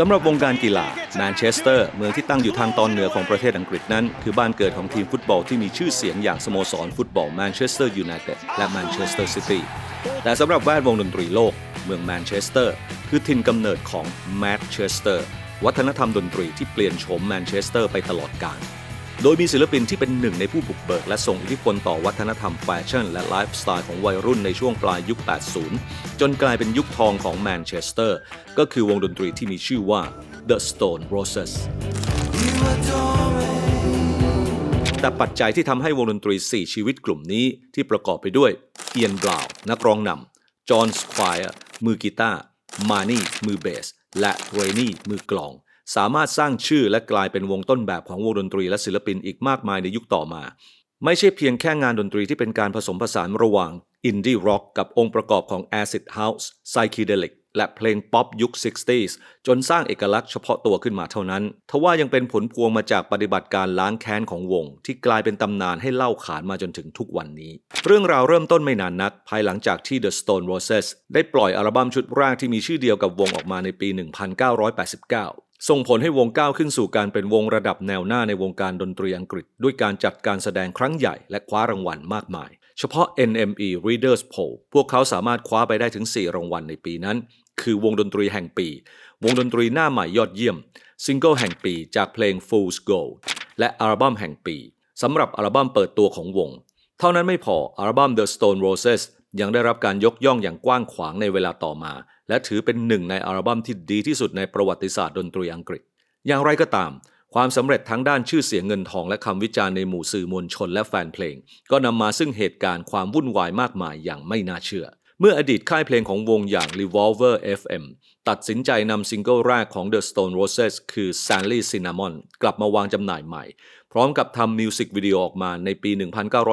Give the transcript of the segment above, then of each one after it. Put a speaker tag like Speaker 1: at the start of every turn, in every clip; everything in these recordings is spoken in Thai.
Speaker 1: สำหรับวงการกีฬาแมนเชสเตอร์เมืองที่ตั้งอยู่ทางตอนเหนือของประเทศอังกฤษนั้น คือบ้านเกิดของทีมฟุตบอลที่มีชื่อเสียงอย่างสโมสรฟุตบอลแมนเชสเตอร์ยูไนเต็ดและแมนเชสเตอร์ซิตี้แต่สำหรับแวดวงดนตรีโลก เมืองแมนเชสเตอร์คือถิ่นกำเนิดของแมนเชสเตอร์วัฒนธรรมดนตรีที่เปลี่ยนโฉมแมนเชสเตอร์ไปตลอดกาล โดยมีศิลปินที่เป็นหนึ่งในผู้บุกเบิก และส่งอิทธิพลต่อวัฒนธรรมแฟชั่น และไลฟ์สไตล์ของวัยรุ่นในช่วงปลายยุค 80 จนกลายเป็นยุคทองของแมนเชสเตอร์ ก็คือวงดนตรีที่มีชื่อว่า The Stone Roses แต่ปัจจัยที่ทำให้วงดนตรี 4 ชีวิตกลุ่มนี้ที่ประกอบไปด้วย เอียนบราวน์นักร้องนำจอห์นสควายมือกีตาร์มานี่มือเบส และเรนี่มือกลอง สามารถสร้างชื่อและกลายเป็นวงต้นแบบของวงดนตรีและศิลปินอีกมากมายในยุคต่อมา ไม่ใช่เพียงแค่งานดนตรีที่เป็นการผสมผสานระหว่างอินดี้ร็อกกับองค์ประกอบของ Acid House Psychedelic และเพลงป๊อปยุค 60s จนสร้างเอกลักษณ์เฉพาะตัวขึ้นมาเท่านั้น ทว่ายังเป็นผลพวงมาจากปฏิบัติการล้างแค้นของวง ที่กลายเป็นตำนานให้เล่าขานมาจนถึงทุกวันนี้ เรื่องราวเริ่มต้นไม่นานนัก ภายหลังจากที่ The Stone Roses ได้ปล่อยอัลบั้มชุดแรกที่มีชื่อเดียวกับวงออกมาในปี 1989 ส่งผลให้วงก้าวขึ้นสู่การเป็นวงระดับแนวหน้าในวงการดนตรีอังกฤษ ด้วยการจัดการแสดงครั้งใหญ่และคว้ารางวัลมากมาย เฉพาะ NME Readers Poll พวกเขาสามารถคว้าไปได้ถึง 4 รางวัลในปีนั้น คือวงดนตรีแห่งปี วงดนตรีหน้าใหม่ยอดเยี่ยม ซิงเกิลแห่งปีจากเพลง Fool's Gold และอัลบั้มแห่งปีสำหรับอัลบั้มเปิดตัวของวง เท่านั้นไม่พออัลบั้ม The Stone Roses ยังได้รับการยกย่องอย่างกว้างขวางในเวลาต่อมา และถือเป็นหนึ่งในอัลบั้มที่ดีที่สุดในประวัติศาสตร์ดนตรีอังกฤษ อย่างไรก็ตาม ความสำเร็จทั้งด้านชื่อเสียงเงินทองและคำวิจารณ์ในหมู่สื่อมวลชนและแฟนเพลง ก็นำมาซึ่งเหตุการณ์ความวุ่นวายมากมายอย่างไม่น่าเชื่อ เมื่ออดีตค่ายเพลงของวงอย่าง Revolver FM ตัดสินใจนำซิงเกิลแรกของ The Stone Roses คือ Sandy Cinnamon กลับมาวางจำหน่ายใหม่ ร้อมกับทำมิวสิกวิดีโอออกมาในปี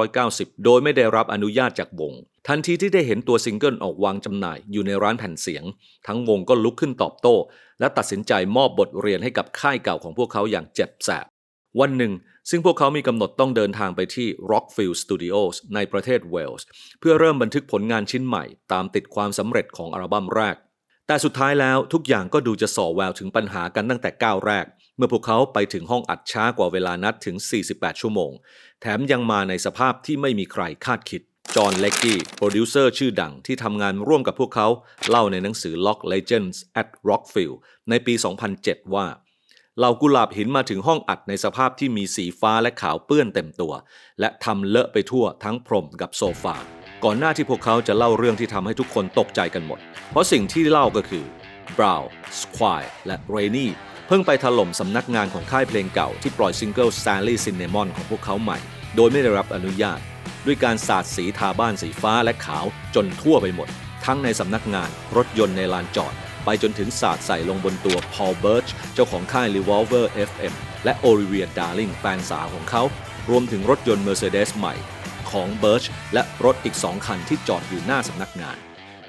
Speaker 1: 1990 โดยไม่ได้รับอนุญาตจากวง ทันทีที่ได้เห็นตัวซิงเกิลออกวางจำหน่ายอยู่ในร้านแผ่นเสียง ทั้งวงก็ลุกขึ้นตอบโต้ และตัดสินใจมอบบทเรียนให้กับค่ายเก่าของพวกเขาอย่างเจ็บแสบ วันหนึ่ง ซึ่งพวกเขามีกำหนดต้องเดินทางไปที่ Rockfield Studios ในประเทศเวลส์ เพื่อเริ่มบันทึกผลงานชิ้นใหม่ ตามติดความสำเร็จของอัลบั้มแรก แต่สุดท้ายแล้วทุกอย่างก็ดูจะส่อแววถึงปัญหากันตั้งแต่ก้าวแรก เมื่อพวกเขาไปถึงห้องอัดช้ากว่าเวลานัดถึง 48 ชั่วโมง แถมยังมาในสภาพที่ไม่มีใครคาดคิด จอห์นเล็กกี้ โปรดิวเซอร์ชื่อดังที่ทำงานร่วมกับพวกเขา เล่าในหนังสือ Lock Legends at Rockfield ในปี 2007 ว่าเหล่ากุหลาบหินมาถึงห้องอัดในสภาพที่มีสีฟ้าและขาวเปื้อนเต็มตัว และทำเลอะไปทั่วทั้งพรมกับโซฟา ก่อนหน้าที่พวกเขาจะเล่าเรื่องที่ทำให้ทุกคนตกใจกันหมด เพราะสิ่งที่เล่าก็คือบราวน์สควายและเรนี่ เพิ่งไปถล่มสำนักงานของค่ายเพลงเก่าที่ปล่อยซิงเกิล Sally Cinnamon ของพวกเขาใหม่ โดยไม่ได้รับอนุญาต ด้วยการสาดสีทาบ้านสีฟ้าและขาวจนทั่วไปหมด ทั้งในสำนักงานรถยนต์ในลานจอด ไปจนถึงสาดใส่ลงบนตัว Paul Birch เจ้าของค่าย Revolver FM และ Olivia Darling แฟนสาวของเขา รวมถึงรถยนต์ Mercedes ใหม่ ของ Birch และรถอีก2คันที่จอดอยู่หน้าสำนักงาน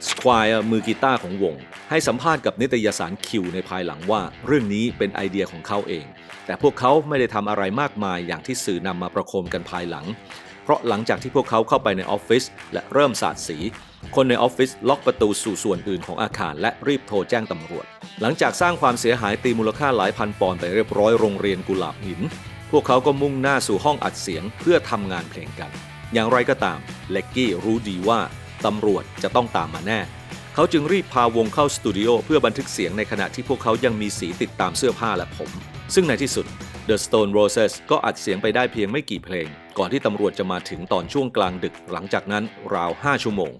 Speaker 1: สควายมือกีตาร์ของวง ให้สัมภาษณ์กับนิตยสารคิวในภายหลังว่า เรื่องนี้เป็นไอเดียของเขาเอง แต่พวกเขาไม่ได้ทำอะไรมากมายอย่างที่สื่อนำมาประโคมกันภายหลัง เพราะหลังจากที่พวกเขาเข้าไปในออฟฟิศและเริ่มสาดสี คนในออฟฟิศล็อกประตูสู่ส่วนอื่นของอาคาร และรีบโทรแจ้งตำรวจ หลังจากสร้างความเสียหายตีมูลค่าหลายพันปอนด์ไปเรียบร้อยโรงเรียนกุหลาบหิน พวกเขาก็มุ่งหน้าสู่ห้องอัดเสียงเพื่อทำงานเพลงกัน อย่างไรก็ตาม เล็กกี้รู้ดีว่า ตำรวจจะต้องตามมาแน่ เขาจึงรีบพาวงเข้าสตูดิโอเพื่อบันทึกเสียงในขณะที่พวกเขายังมีสีติดตามเสื้อผ้าและผม ซึ่งในที่สุด The Stone Roses ก็อัดเสียงไปได้เพียงไม่กี่เพลง ก่อนที่ตำรวจจะมาถึงตอนช่วงกลางดึกหลังจากนั้นราว 5 ชั่วโมง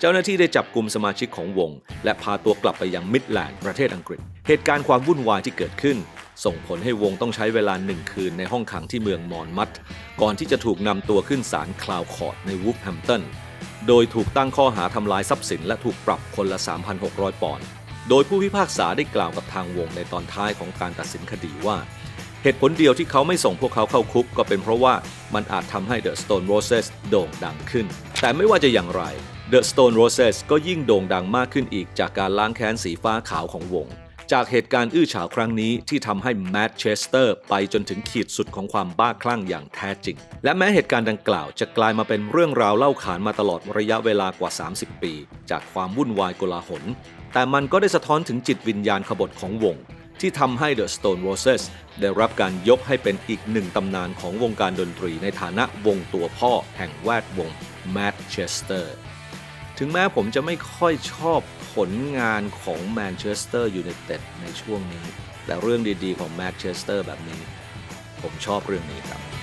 Speaker 1: เจ้าหน้าที่ได้จับกลุ่มสมาชิกของวง และพาตัวกลับไปยังมิดแลนด์ประเทศอังกฤษ เหตุการณ์ความวุ่นวายที่เกิดขึ้น ส่งผลให้วงต้องใช้เวลาหนึ่งคืนในห้องขังที่เมืองมอนมัตก่อนที่จะถูกนำตัวขึ้นศาลคลาวคอร์ดในวูฟแฮมป์ตัน โดยถูกตั้งข้อหาทำลายทรัพย์สินและถูกปรับคนละ 3,600 ปอนด์ โดยผู้พิพากษาได้กล่าวกับทางวงในตอนท้ายของการตัดสินคดีว่า เหตุผลเดียวที่เขาไม่ส่งพวกเขาเข้าคุก ก็เป็นเพราะว่ามันอาจทำให้ The Stone Roses โด่งดังขึ้น แต่ไม่ว่าจะอย่างไร The Stone Roses ก็ยิ่งโด่งดังมากขึ้นอีกจากการล้างแค้นสีฟ้าขาวของวง จากเหตุการณ์อื้อฉาวครั้งนี้ที่ทำให้แมดเชสเตอร์ไปจนถึงขีดสุดของความบ้าคลั่งอย่างแท้จริง และแม้เหตุการณ์ดังกล่าวจะกลายมาเป็นเรื่องราวเล่าขานมาตลอดระยะเวลากว่า 30 ปี จากความวุ่นวายโกลาหล แต่มันก็ได้สะท้อนถึงจิตวิญญาณขบฏของวง ที่ทำให้ The Stone Roses ได้รับการยกให้เป็นอีกหนึ่งตำนานของวงการดนตรีในฐานะวงตัวพ่อแห่งแวดวงแมนเชสเตอร์ ถึงแม้ผมจะไม่ค่อยชอบผลงานของแมนเชสเตอร์ยูไนเต็ดในช่วงนี้ แต่เรื่องดีๆของแมนเชสเตอร์แบบนี้ ผมชอบเรื่องนี้ครับ